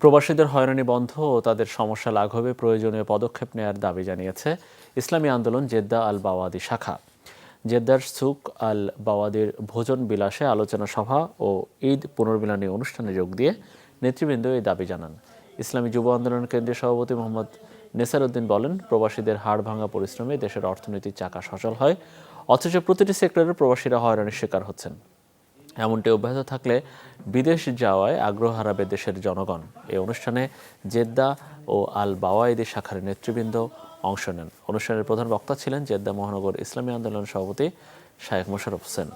প্রবাসীদের হয়রানি বন্ধ ও তাদের সমস্যা লাঘবে প্রয়োজনীয় পদক্ষেপ নেয়ার দাবি জানিয়েছে ইসলামী আন্দোলন জেদ্দা আল বাওয়াদি শাখা। জেদ্দার সুক আল বাওয়াদির ভোজন বিলাসে আলোচনা সভা ও ঈদ পুনর্মিলনী অনুষ্ঠানে যোগ দিয়ে নেতৃবৃন্দ এই দাবি জানান। ইসলামী যুব আন্দোলন কেন্দ্রীয় সভাপতি মোহাম্মদ নেসার উদ্দিন বলেন, প্রবাসীদের হাড় ভাঙা পরিশ্রমে দেশের অর্থনীতির চাকা সচল হয়, অথচ প্রতিটি সেক্টরের প্রবাসীরা হয়রানির শিকার হচ্ছেন। এমনটি অব্যাহত থাকলে বিদেশ যাওয়ায় আগ্রহ হারাবে দেশের জনগণ। এই অনুষ্ঠানে জেদ্দা ও আল বাওয়াইদি শাখার নেতৃবৃন্দ অংশ নেন। অনুষ্ঠানের প্রধান বক্তা ছিলেন জেদ্দা মহানগর ইসলামী আন্দোলন সভাপতি শায়েখ মোশারফ হোসেন।